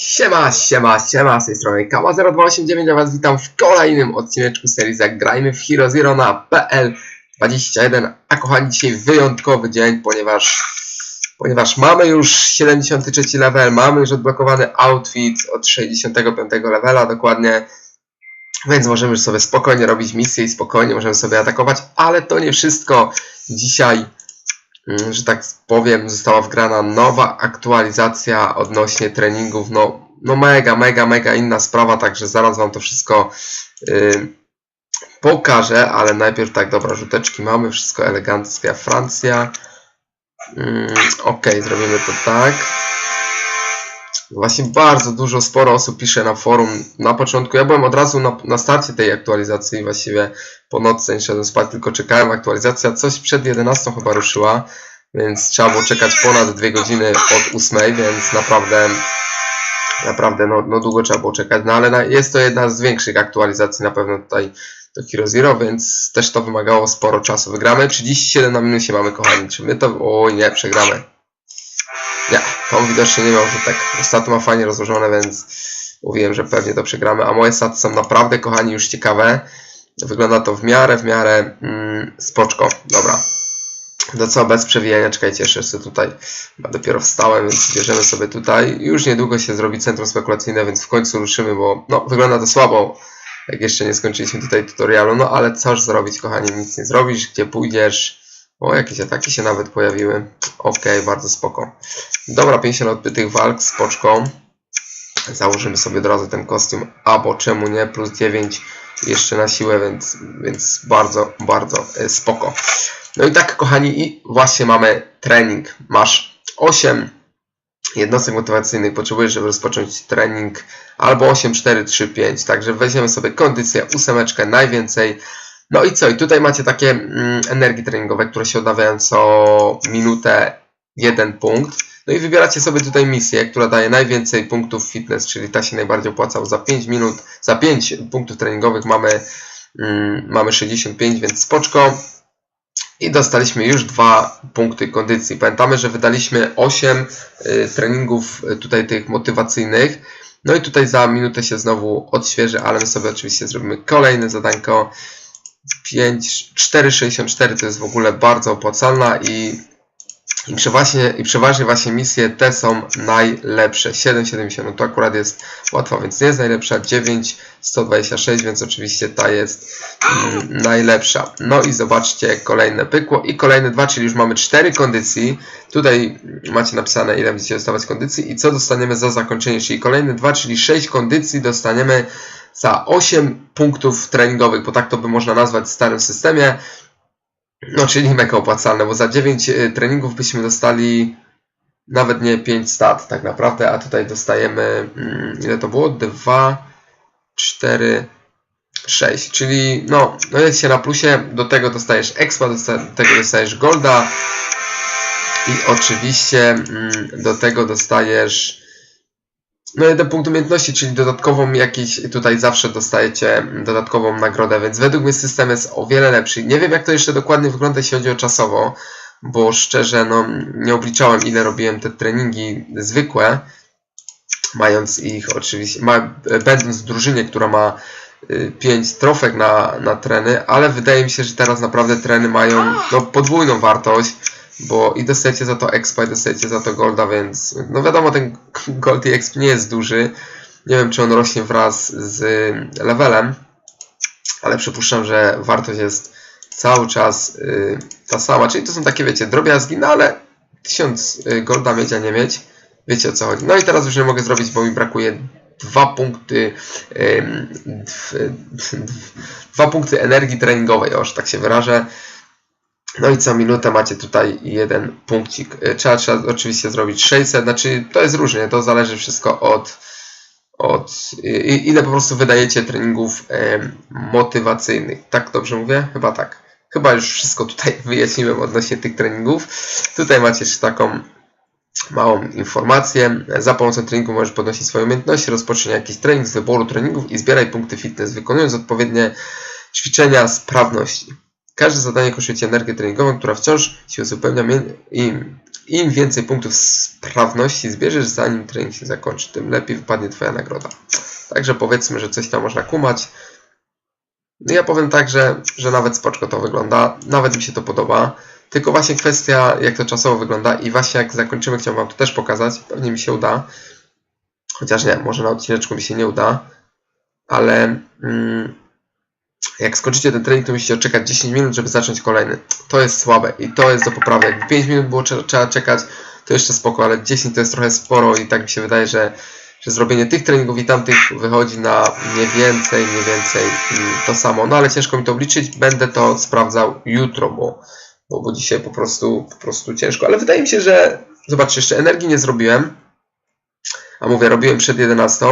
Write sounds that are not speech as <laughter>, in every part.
Siema, siema, siema, z tej strony Kama0289, a was witam w kolejnym odcineczku serii Zagrajmy w Hero Zero na PL21. A kochani, dzisiaj wyjątkowy dzień, ponieważ ponieważ mamy już 73 level, mamy już odblokowany outfit od 65 levela dokładnie, więc możemy już sobie spokojnie robić misje i spokojnie możemy sobie atakować, ale to nie wszystko. Dzisiaj że tak powiem, została wgrana nowa aktualizacja odnośnie treningów. No, no mega, mega, mega inna sprawa, także zaraz Wam to wszystko yy, pokażę, ale najpierw tak, dobra, rzuteczki mamy, wszystko elegancka Francja. Yy, ok, zrobimy to tak. Właśnie bardzo dużo, sporo osób pisze na forum. Na początku, ja byłem od razu na, na starcie tej aktualizacji, właściwie po nocce nie szedłem spać, tylko czekałem. Aktualizacja coś przed 11 chyba ruszyła, więc trzeba było czekać ponad 2 godziny od 8, więc naprawdę naprawdę no, no długo trzeba było czekać. No ale na, jest to jedna z większych aktualizacji na pewno tutaj do Hero Zero, więc też to wymagało sporo czasu. Wygramy 37 na minusie mamy, kochani. Czy my to... Oj, nie, przegramy. Nie, Tom widocznie nie miał rzutek. Staty ma fajnie rozłożone, więc mówiłem, że pewnie to przegramy. A moje staty są naprawdę, kochani, już ciekawe. Wygląda to w miarę, w miarę mm, spoczko. Dobra. No co, bez przewijania, czekajcie, jeszcze sobie tutaj dopiero wstałem, więc bierzemy sobie tutaj. Już niedługo się zrobi centrum spekulacyjne, więc w końcu ruszymy, bo no, wygląda to słabo, jak jeszcze nie skończyliśmy tutaj tutorialu. No ale coż zrobić, kochani, nic nie zrobisz, gdzie pójdziesz. O, jakieś ataki się nawet pojawiły. Okej, okay, bardzo spoko. Dobra, 50 odbytych walk, spoczką. Założymy sobie od razu ten kostium, albo czemu nie, plus 9 jeszcze na siłę, więc, więc bardzo, bardzo e, spoko. No i tak, kochani, i właśnie mamy trening. Masz 8 jednostek motywacyjnych, potrzebujesz, żeby rozpocząć trening, albo 8, 4, 3, 5. Także weźmiemy sobie kondycję, ósemeczkę, najwięcej. No i co? I tutaj macie takie mm, energii treningowe, które się odnawiają co minutę jeden punkt. No i wybieracie sobie tutaj misję, która daje najwięcej punktów fitness, czyli ta się najbardziej opłaca. Za 5 minut, za 5 punktów treningowych mamy, mm, mamy 65, więc spoczko. I dostaliśmy już dwa punkty kondycji. Pamiętamy, że wydaliśmy 8 y, treningów y, tutaj tych motywacyjnych. No i tutaj za minutę się znowu odświeży, ale my sobie oczywiście zrobimy kolejne zadanko. 5, 4,64 to jest w ogóle bardzo opłacalna i i przeważnie, I przeważnie właśnie misje te są najlepsze. 7,70 no to akurat jest łatwo, więc nie jest najlepsza. 9,126, więc oczywiście ta jest mm, najlepsza. No i zobaczcie, kolejne pykło i kolejne dwa, czyli już mamy 4 kondycji. Tutaj macie napisane, ile będziecie dostawać kondycji i co dostaniemy za zakończenie, czyli kolejne dwa, czyli 6 kondycji dostaniemy za 8 punktów treningowych, bo tak to by można nazwać w starym systemie. No, czyli mega opłacalne, bo za 9 y, treningów byśmy dostali nawet nie 5 stat tak naprawdę, a tutaj dostajemy, mm, ile to było? 2, 4, 6, czyli no, no jest się na plusie, do tego dostajesz expa, do tego dostajesz golda i oczywiście mm, do tego dostajesz no jeden punkt umiejętności, czyli dodatkową jakiś, tutaj zawsze dostajecie dodatkową nagrodę, więc według mnie system jest o wiele lepszy. Nie wiem jak to jeszcze dokładnie wygląda, jeśli chodzi o czasowo, bo szczerze, no nie obliczałem ile robiłem te treningi zwykłe, mając ich oczywiście, ma, będąc w drużynie, która ma 5 y, trofek na, na treny, ale wydaje mi się, że teraz naprawdę treny mają no, podwójną wartość bo i dostajecie za to expa i dostajecie za to golda, więc no wiadomo, ten <laughs> gold i exp nie jest duży. Nie wiem, czy on rośnie wraz z levelem, ale przypuszczam, że wartość jest cały czas y, ta sama. Czyli to są takie, wiecie, drobiazgi, no ale 1000 y, golda mieć, a nie mieć. Wiecie o co chodzi. No i teraz już nie mogę zrobić, bo mi brakuje dwa punkty y, dwa punkty energii treningowej, już tak się wyrażę. No i co minutę macie tutaj jeden punkcik. E, trzeba, trzeba oczywiście zrobić 600, znaczy to jest różnie, to zależy wszystko od, od ile po prostu wydajecie treningów e, motywacyjnych. Tak dobrze mówię? Chyba tak. Chyba już wszystko tutaj <laughs> wyjaśniłem odnośnie tych treningów. Tutaj macie jeszcze taką małą informację. Za pomocą treningu możesz podnosić swoje umiejętności, rozpocząć jakiś trening z wyboru treningów i zbieraj punkty fitness, wykonując odpowiednie ćwiczenia sprawności. Każde zadanie kosztuje Ci energię treningową, która wciąż się uzupełnia. Im, Im więcej punktów sprawności zbierzesz, zanim trening się zakończy, tym lepiej wypadnie Twoja nagroda. Także powiedzmy, że coś tam można kumać. No ja powiem tak, że, że nawet spoczko to wygląda, nawet mi się to podoba. Tylko właśnie kwestia, jak to czasowo wygląda i właśnie jak zakończymy, chciałbym Wam to też pokazać. Pewnie mi się uda. Chociaż nie, może na odcineczku mi się nie uda. Ale mm, jak skończycie ten trening, to musicie czekać 10 minut, żeby zacząć kolejny. To jest słabe i to jest do poprawy. Jakby 5 minut było trze- trzeba czekać, to jeszcze spoko, ale 10 to jest trochę sporo i tak mi się wydaje, że, że zrobienie tych treningów i tamtych wychodzi na mniej więcej, mniej więcej mm, to samo. No ale ciężko mi to obliczyć. Będę to sprawdzał jutro, bo, bo, bo dzisiaj po prostu, po prostu ciężko. Ale wydaje mi się, że zobaczcie, jeszcze energii nie zrobiłem. A mówię, robiłem przed 11.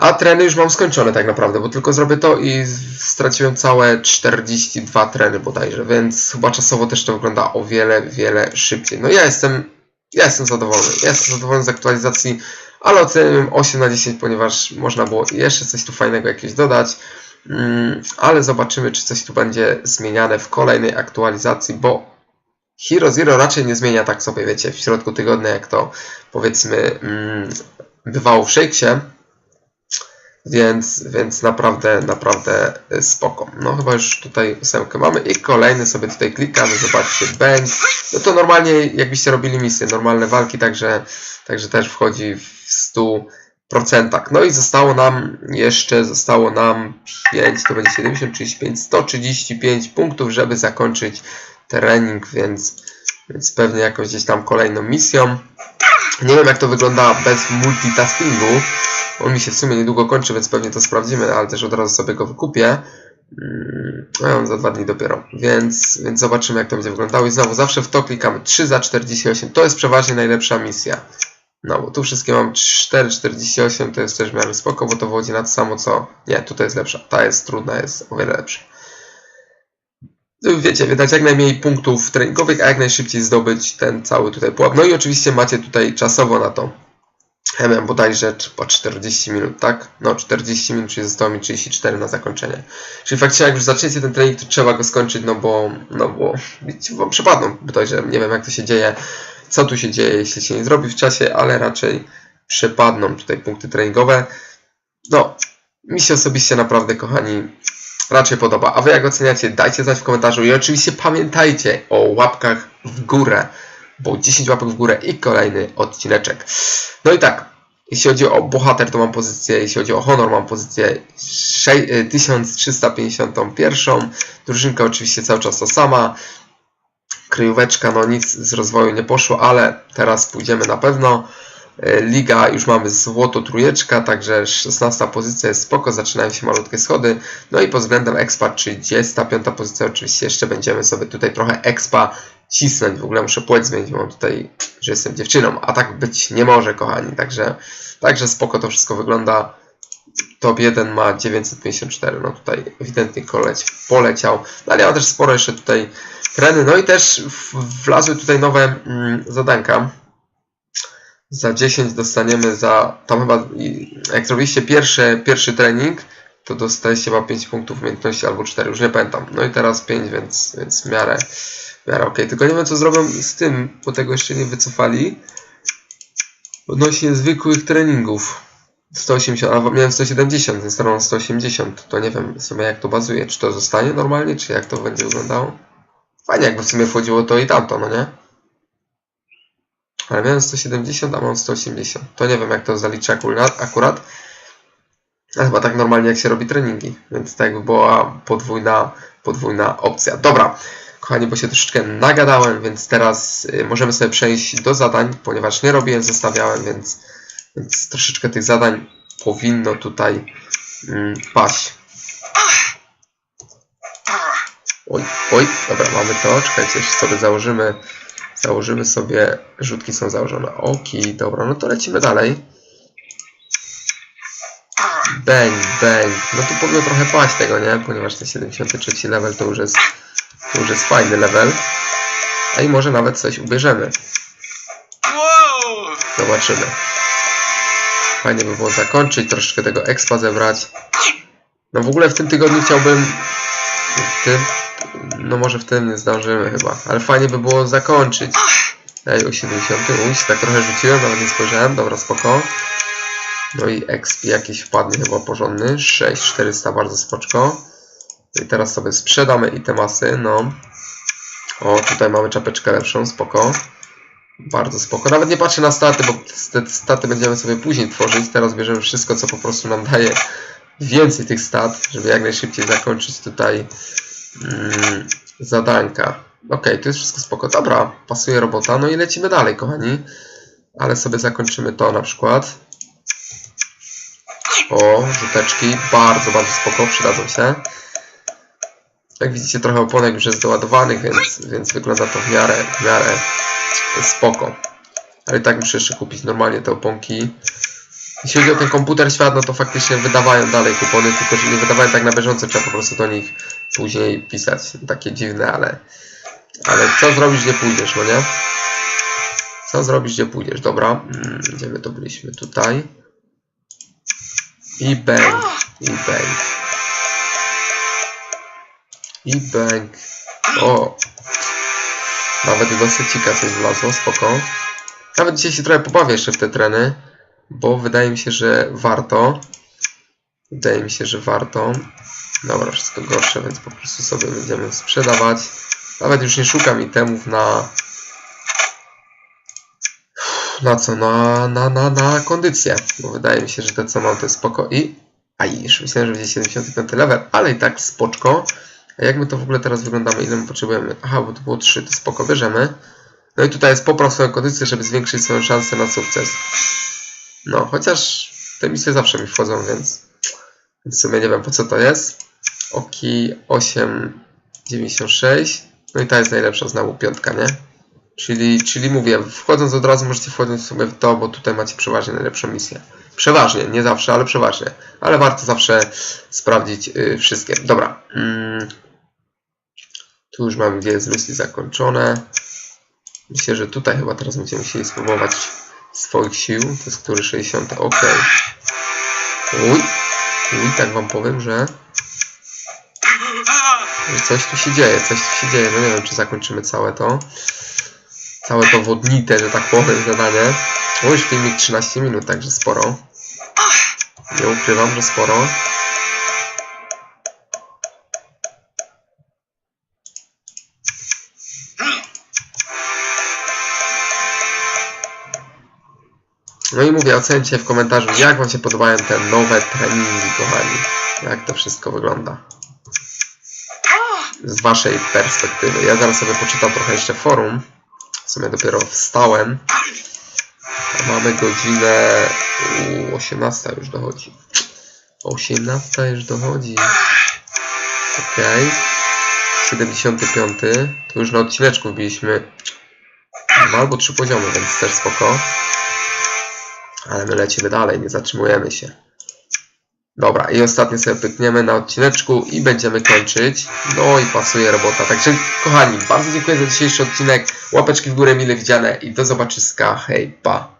A treny już mam skończone tak naprawdę, bo tylko zrobię to i straciłem całe 42 treny bodajże, więc chyba czasowo też to wygląda o wiele, wiele szybciej. No ja jestem, ja jestem zadowolony. Ja jestem zadowolony z aktualizacji, ale oceniłem 8 na 10, ponieważ można było jeszcze coś tu fajnego jakieś dodać. Mm, ale zobaczymy, czy coś tu będzie zmieniane w kolejnej aktualizacji, bo Hero Zero raczej nie zmienia tak sobie, wiecie, w środku tygodnia, jak to powiedzmy mm, bywało w Shakesie. Więc, więc naprawdę, naprawdę spoko. No chyba już tutaj ósemkę mamy i kolejny sobie tutaj klikamy, zobaczcie, bang. No to normalnie jakbyście robili misję, normalne walki, także, także też wchodzi w 100%. No i zostało nam jeszcze, zostało nam 5, to będzie 70, 35, 135 punktów, żeby zakończyć trening, więc, więc pewnie jakąś gdzieś tam kolejną misją. Nie wiem jak to wygląda bez multitaskingu. On mi się w sumie niedługo kończy, więc pewnie to sprawdzimy, ale też od razu sobie go wykupię. Mm, on za dwa dni dopiero, więc, więc zobaczymy jak to będzie wyglądało. I znowu zawsze w to klikamy 3 za 48. To jest przeważnie najlepsza misja. No bo tu wszystkie mam 4,48, to jest też w miarę spoko, bo to wychodzi na to samo co... Nie, tutaj jest lepsza. Ta jest trudna, jest o wiele lepsza. Wiecie, wydać jak najmniej punktów treningowych, a jak najszybciej zdobyć ten cały tutaj pułap. No i oczywiście macie tutaj czasowo na to. Ja miałem bodajże po 40 minut, tak? No 40 minut, czyli zostało mi 34 na zakończenie. Czyli faktycznie jak już zaczniecie ten trening, to trzeba go skończyć, no bo, no bo wam przepadną bodajże. Nie wiem jak to się dzieje, co tu się dzieje, jeśli się nie zrobi w czasie, ale raczej przepadną tutaj punkty treningowe. No, mi się osobiście naprawdę, kochani, raczej podoba. A wy jak oceniacie, dajcie znać w komentarzu i oczywiście pamiętajcie o łapkach w górę, bo 10 łapek w górę i kolejny odcineczek. No i tak, jeśli chodzi o bohater, to mam pozycję, jeśli chodzi o honor, mam pozycję sze- y, 1351. Drużynka oczywiście cały czas ta sama. Kryjóweczka, no nic z rozwoju nie poszło, ale teraz pójdziemy na pewno. Y, Liga już mamy złoto trójeczka, także 16 pozycja jest spoko, zaczynają się malutkie schody. No i pod względem expa 35 pozycja, oczywiście jeszcze będziemy sobie tutaj trochę expa cisnąć. W ogóle muszę płeć zmienić, bo tutaj, że jestem dziewczyną, a tak być nie może, kochani. Także, także spoko to wszystko wygląda. Top 1 ma 954, no tutaj ewidentnie koleć poleciał. No ale ja mam też sporo jeszcze tutaj treny. No i też wlazły tutaj nowe mm, zadanka. Za 10 dostaniemy za, tam chyba, jak zrobiliście pierwszy, pierwszy trening, to dostaliście chyba 5 punktów umiejętności albo 4, już nie pamiętam. No i teraz 5, więc, więc w miarę, w miarę ok. Tylko nie wiem co zrobią z tym, bo tego jeszcze nie wycofali. Odnośnie zwykłych treningów. 180, a miałem 170, więc teraz mam 180. To nie wiem w sumie jak to bazuje. Czy to zostanie normalnie, czy jak to będzie wyglądało? Fajnie jakby w sumie wchodziło to i tamto, no nie? Ale miałem 170, a mam 180. To nie wiem jak to zaliczy akurat. akurat. A chyba tak normalnie jak się robi treningi. Więc tak jakby była podwójna, podwójna opcja. Dobra, kochani, bo się troszeczkę nagadałem, więc teraz y, możemy sobie przejść do zadań, ponieważ nie robiłem, zostawiałem, więc, więc troszeczkę tych zadań powinno tutaj mm, paść. Oj, oj, dobra, mamy to. Czekajcie, sobie założymy. Założymy sobie. Rzutki są założone. Oki, dobra, no to lecimy dalej. Bang, bang. No tu powinno trochę paść tego, nie? Ponieważ ten 73 level to już jest, to już jest fajny level. A i może nawet coś ubierzemy. Zobaczymy. Fajnie by było zakończyć, troszeczkę tego expa zebrać. No w ogóle w tym tygodniu chciałbym W tym, no może w tym nie zdążymy chyba, ale fajnie by było zakończyć. Ej, o 70, uś, tak trochę rzuciłem, nawet nie spojrzałem, dobra, spoko. No i XP jakiś wpadnie chyba porządny, 6400, bardzo spoczko. I teraz sobie sprzedamy i te masy, no. O, tutaj mamy czapeczkę lepszą, spoko. Bardzo spoko. Nawet nie patrzę na staty, bo te staty będziemy sobie później tworzyć. Teraz bierzemy wszystko, co po prostu nam daje więcej tych stat, żeby jak najszybciej zakończyć tutaj mm, zadanka. Ok, to jest wszystko spoko. Dobra, pasuje robota. No i lecimy dalej, kochani. Ale sobie zakończymy to na przykład. O, rzuteczki. Bardzo, bardzo spoko, przydadzą się. Jak widzicie, trochę oponek już jest doładowanych, więc, więc wygląda to w miarę, w miarę spoko. Ale i tak muszę jeszcze kupić normalnie te oponki. Jeśli chodzi o ten komputer świat, no to faktycznie wydawają dalej kupony, tylko że nie wydawają tak na bieżąco, trzeba po prostu do nich później pisać. Takie dziwne, ale, ale co zrobisz, gdzie pójdziesz, no nie? Co zrobisz, gdzie pójdziesz? Dobra, mm, gdzie my to byliśmy? Tutaj. I bang, i bang. I bang. O! Nawet do secika coś wlazło, spoko. Nawet dzisiaj się trochę pobawię jeszcze w te treny, bo wydaje mi się, że warto. Wydaje mi się, że warto. Dobra, wszystko gorsze, więc po prostu sobie będziemy sprzedawać. Nawet już nie szukam itemów na... Na co? Na, na, na, na kondycję. Bo wydaje mi się, że te co mam to jest spoko. I... A już myślałem, że będzie 75 level, ale i tak spoczko. A jak my to w ogóle teraz wyglądamy? Ile my potrzebujemy? Aha, bo to było 3, to spoko, bierzemy. No i tutaj jest popraw swoją kondycję, żeby zwiększyć swoją szansę na sukces. No, chociaż te misje zawsze mi wchodzą, więc, więc w sumie nie wiem po co to jest. Oki 8,96. No i ta jest najlepsza znowu piątka, nie? Czyli, czyli mówię, wchodząc od razu możecie wchodzić sobie w to, bo tutaj macie przeważnie najlepszą misję. Przeważnie, nie zawsze, ale przeważnie. Ale warto zawsze sprawdzić y, wszystkie. Dobra. Mm. Tu już mamy dwie z myśli zakończone. Myślę, że tutaj chyba teraz będziemy musieli spróbować swoich sił. To jest który 60. Ok. Uj. Uj, tak wam powiem, że coś tu się dzieje. Coś tu się dzieje. No nie wiem, czy zakończymy całe to. Całe to wodnite, że tak powiem, zadanie. O, już filmik 13 minut, także sporo. Nie ukrywam, że sporo. No i mówię, ocencie w komentarzu, jak Wam się podobają te nowe treningi, kochani. Jak to wszystko wygląda. Z Waszej perspektywy. Ja zaraz sobie poczytam trochę jeszcze forum. W sumie dopiero wstałem. A mamy godzinę... U, 18 już dochodzi. 18 już dochodzi. Okej. 75. To już na odcineczku wbiliśmy albo trzy poziomy, więc też spoko. Ale my lecimy dalej, nie zatrzymujemy się. Dobra, i ostatnie sobie pykniemy na odcineczku i będziemy kończyć. No i pasuje robota. Także kochani, bardzo dziękuję za dzisiejszy odcinek. Łapeczki w górę mile widziane i do zobaczyska. Hej, pa!